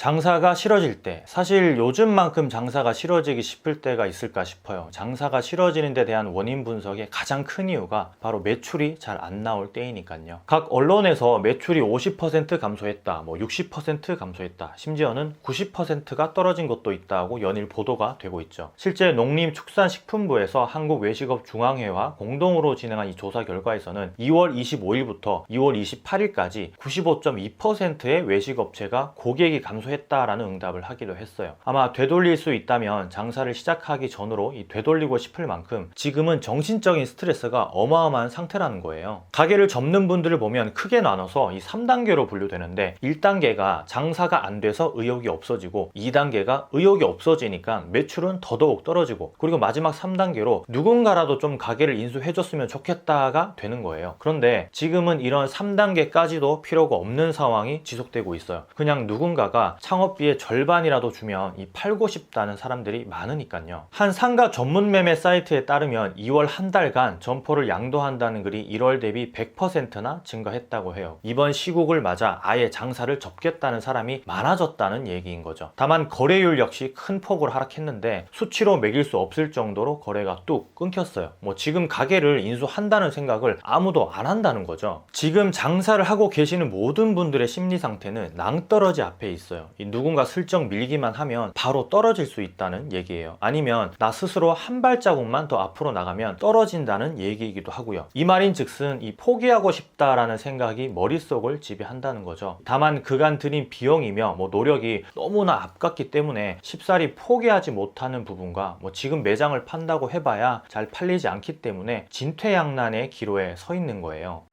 장사가 싫어질 때 사실 요즘만큼 장사가 싫어지기 싶을 때가 있을까 싶어요. 장사가 싫어지는 데 대한 원인 분석의 가장 큰 이유가 바로 매출이 잘 안 나올 때이니까요. 각 언론에서 매출이 50% 감소했다, 뭐 60% 감소했다, 심지어는 90%가 떨어진 것도 있다고 연일 보도가 되고 있죠. 실제 농림축산식품부에서 한국외식업중앙회와 공동으로 진행한 이 조사 결과에서는 2월 25일부터 2월 28일까지 95.2%의 외식업체가 고객이 감소 했다라는 응답을 하기도 했어요. 아마 되돌릴 수 있다면 장사를 시작하기 전으로 이 되돌리고 싶을 만큼 지금은 정신적인 스트레스가 어마어마한 상태라는 거예요. 가게를 접는 분들을 보면 크게 나눠서 이 3단계로 분류되는데 1단계가 장사가 안 돼서 의욕이 없어지고 2단계가 의욕이 없어지니까 매출은 더더욱 떨어지고 그리고 마지막 3단계로 누군가라도 좀 가게를 인수해줬으면 좋겠다가 되는 거예요. 그런데 지금은 이런 3단계까지도 필요가 없는 상황이 지속되고 있어요. 그냥 누군가가 창업비의 절반이라도 주면 이 팔고 싶다는 사람들이 많으니까요. 한 상가 전문 매매 사이트에 따르면 2월 한 달간 점포를 양도한다는 글이 1월 대비 100%나 증가했다고 해요. 이번 시국을 맞아 아예 장사를 접겠다는 사람이 많아졌다는 얘기인 거죠. 다만 거래율 역시 큰 폭으로 하락했는데 수치로 매길 수 없을 정도로 거래가 뚝 끊겼어요. 뭐 지금 가게를 인수한다는 생각을 아무도 안 한다는 거죠. 지금 장사를 하고 계시는 모든 분들의 심리 상태는 낭떠러지 앞에 있어요. 이 누군가 슬쩍 밀기만 하면 바로 떨어질 수 있다는 얘기예요. 아니면 나 스스로 한 발자국만 더 앞으로 나가면 떨어진다는 얘기이기도 하고요. 이 말인 즉슨 이 포기하고 싶다라는 생각이 머릿속을 지배한다는 거죠. 다만 그간 들인 비용이며 뭐 노력이 너무나 아깝기 때문에 쉽사리 포기하지 못하는 부분과 뭐 지금 매장을 판다고 해봐야 잘 팔리지 않기 때문에 진퇴양난의 기로에 서 있는 거예요.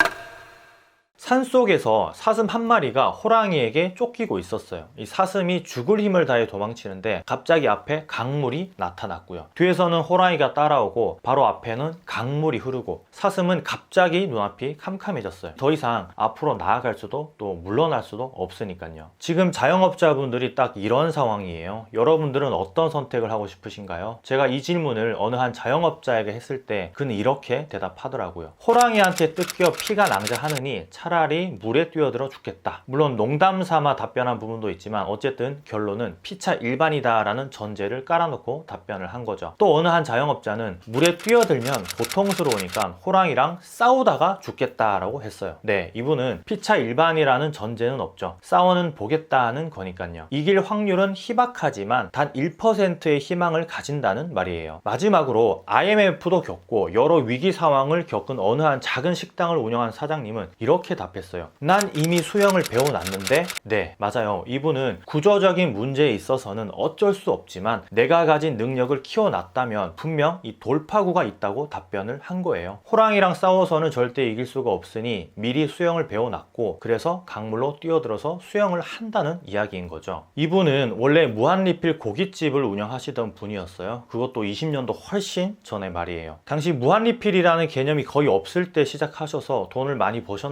산속에서 사슴 한 마리가 호랑이에게 쫓기고 있었어요. 이 사슴이 죽을 힘을 다해 도망치는데 갑자기 앞에 강물이 나타났고요. 뒤에서는 호랑이가 따라오고 바로 앞에는 강물이 흐르고 사슴은 갑자기 눈앞이 캄캄해졌어요. 더 이상 앞으로 나아갈 수도 또 물러날 수도 없으니까요. 지금 자영업자분들이 딱 이런 상황이에요. 여러분들은 어떤 선택을 하고 싶으신가요? 제가 이 질문을 어느 한 자영업자에게 했을 때 그는 이렇게 대답하더라고요. 호랑이한테 뜯겨 피가 낭자하느니 차라리 물에 뛰어들어 죽겠다. 물론 농담 삼아 답변한 부분도 있지만 어쨌든 결론은 피차 일반이다라는 전제를 깔아놓고 답변을 한 거죠. 또 어느 한 자영업자는 물에 뛰어들면 고통스러우니까 호랑이랑 싸우다가 죽겠다라고 했어요. 네, 이분은 피차 일반이라는 전제는 없죠. 싸워는 보겠다는 거니까요. 이길 확률은 희박하지만 단 1%의 희망을 가진다는 말이에요. 마지막으로 IMF도 겪고 여러 위기 상황을 겪은 어느 한 작은 식당을 운영한 사장님은 이렇게 답했어요. 난 이미 수영을 배워놨는데, 네, 맞아요. 이분은 구조적인 문제에 있어서는 어쩔 수 없지만 내가 가진 능력을 키워놨다면 분명 이 돌파구가 있다고 답변을 한 거예요. 호랑이랑 싸워서는 절대 이길 수가 없으니 미리 수영을 배워놨고 그래서 강물로 뛰어들어서 수영을 한다는 이야기인 거죠. 이분은 원래 무한리필 고깃집을 운영하시던 분이었어요. 그것도 20년도 훨씬 전의 말이에요. 당시 무한리필이라는 개념이 거의 없을 때 시작하셔서 돈을 많이 버셨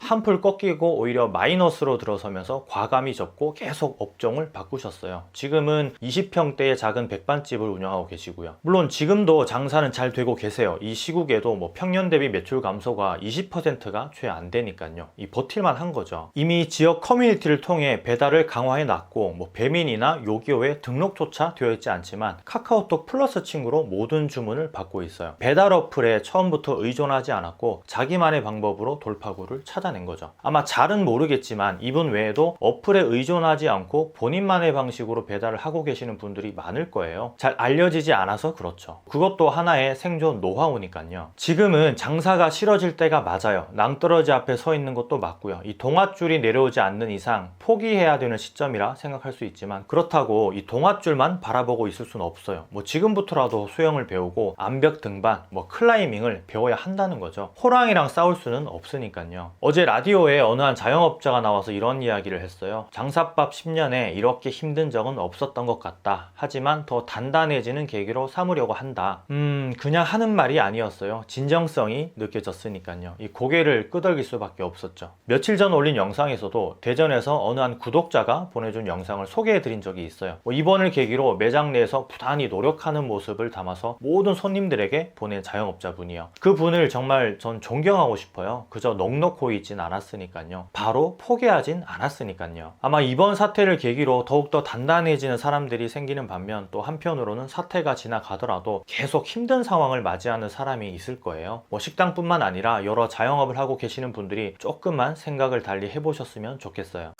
한풀 꺾이고 오히려 마이너스로 들어서면서 과감히 접고 계속 업종을 바꾸셨어요. 지금은 20평대의 작은 백반집을 운영하고 계시고요. 물론 지금도 장사는 잘 되고 계세요. 이 시국에도 뭐 평년 대비 매출 감소가 20%가 채안 되니까요. 이 버틸만 한 거죠. 이미 지역 커뮤니티를 통해 배달을 강화해 놨고 뭐 배민이나 요기요에 등록조차 되어 있지 않지만 카카오톡 플러스 친구로 모든 주문을 받고 있어요. 배달 어플에 처음부터 의존하지 않았고 자기만의 방법으로 돌파구를 찾 아낸 거죠. 아마 잘은 모르겠지만 이분 외에도 어플에 의존하지 않고 본인만의 방식으로 배달을 하고 계시는 분들이 많을 거예요. 잘 알려지지 않아서 그렇죠. 그것도 하나의 생존 노하우니까요. 지금은 장사가 싫어질 때가 맞아요. 낭떠러지 앞에 서 있는 것도 맞고요. 이 동아줄이 내려오지 않는 이상 포기해야 되는 시점이라 생각할 수 있지만 그렇다고 이 동아줄만 바라보고 있을 수는 없어요. 뭐 지금부터라도 수영을 배우고 암벽 등반, 뭐 클라이밍을 배워야 한다는 거죠. 호랑이랑 싸울 수는 없으니까요. 어제 라디오에 어느 한 자영업자가 나와서 이런 이야기를 했어요. 장사밥 10년에 이렇게 힘든 적은 없었던 것 같다. 하지만 더 단단해지는 계기로 삼으려고 한다. 음, 그냥 하는 말이 아니었어요. 진정성이 느껴졌으니까요. 이 고개를 끄덕일 수밖에 없었죠. 며칠 전 올린 영상에서도 대전에서 어느 한 구독자가 보내준 영상을 소개해 드린 적이 있어요. 뭐 이번을 계기로 매장 내에서 부단히 노력하는 모습을 담아서 모든 손님들에게 보낸 자영업자분이요. 그 분을 정말 전 존경하고 싶어요. 그저 넉넉고 있진 않았으니까요. 바로 포기하진 않았으니까요. 아마 이번 사태를 계기로 더욱더 단단해지는 사람들이 생기는 반면 또 한편으로는 사태가 지나가더라도 계속 힘든 상황을 맞이하는 사람이 있을 거예요. 뭐 식당뿐만 아니라 여러 자영업을 하고 계시는 분들이 조금만 생각을 달리 해보셨으면 좋겠어요.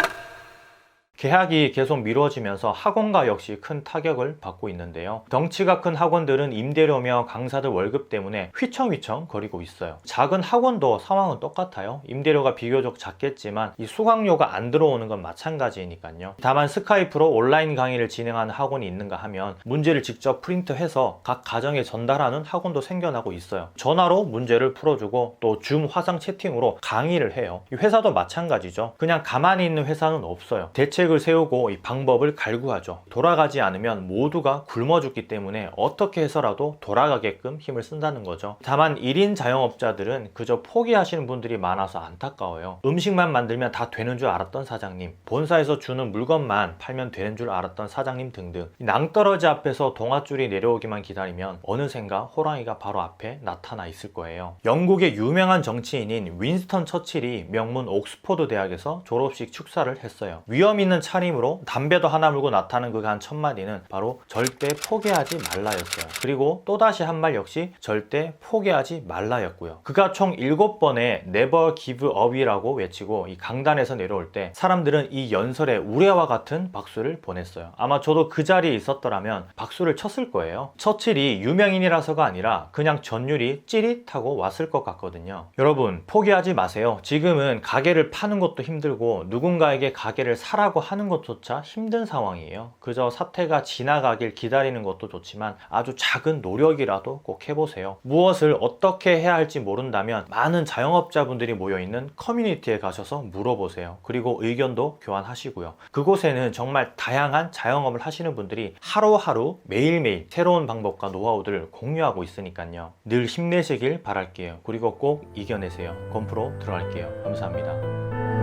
계약이 계속 미뤄지면서 학원가 역시 큰 타격을 받고 있는데요. 덩치가 큰 학원들은 임대료며 강사들 월급 때문에 휘청휘청 거리고 있어요. 작은 학원도 상황은 똑같아요. 임대료가 비교적 작겠지만 이 수강료가 안 들어오는 건 마찬가지니까요. 다만 스카이프로 온라인 강의를 진행하는 학원이 있는가 하면 문제를 직접 프린트해서 각 가정에 전달하는 학원도 생겨나고 있어요. 전화로 문제를 풀어주고 또 줌 화상 채팅으로 강의를 해요. 이 회사도 마찬가지죠. 그냥 가만히 있는 회사는 없어요. 대 책을 세우고 이 방법을 갈구하죠. 돌아가지 않으면 모두가 굶어 죽기 때문에 어떻게 해서라도 돌아가게끔 힘을 쓴다는 거죠. 다만 1인 자영업자들은 그저 포기하시는 분들이 많아서 안타까워요. 음식만 만들면 다 되는 줄 알았던 사장님, 본사에서 주는 물건만 팔면 되는 줄 알았던 사장님 등등 이 낭떠러지 앞에서 동아줄이 내려오기만 기다리면 어느샌가 호랑이가 바로 앞에 나타나 있을 거예요. 영국의 유명한 정치인인 윈스턴 처칠이 명문 옥스포드 대학에서 졸업식 축사를 했어요. 위험 있는 차림으로 담배도 하나 물고 나타난 그한 첫마디는 바로 절대 포기하지 말라였어요. 그리고 또다시 한 말 역시 절대 포기하지 말라였고요. 그가 총 7번의 never give up이라고 외치고 이 강단에서 내려올 때 사람들은 이 연설에 우레와 같은 박수를 보냈어요. 아마 저도 그 자리에 있었더라면 박수를 쳤을 거예요. 처칠이 유명인이라서가 아니라 그냥 전율이 찌릿하고 왔을 것 같거든요. 여러분 포기하지 마세요. 지금은 가게를 파는 것도 힘들고 누군가에게 가게를 사라고 하는 것조차 힘든 상황이에요. 그저 사태가 지나가길 기다리는 것도 좋지만 아주 작은 노력이라도 꼭 해보세요. 무엇을 어떻게 해야 할지 모른다면 많은 자영업자분들이 모여있는 커뮤니티에 가셔서 물어보세요. 그리고 의견도 교환하시고요. 그곳에는 정말 다양한 자영업을 하시는 분들이 하루하루 매일매일 새로운 방법과 노하우들을 공유하고 있으니까요. 늘 힘내시길 바랄게요. 그리고 꼭 이겨내세요. 건프로 들어갈게요. 감사합니다.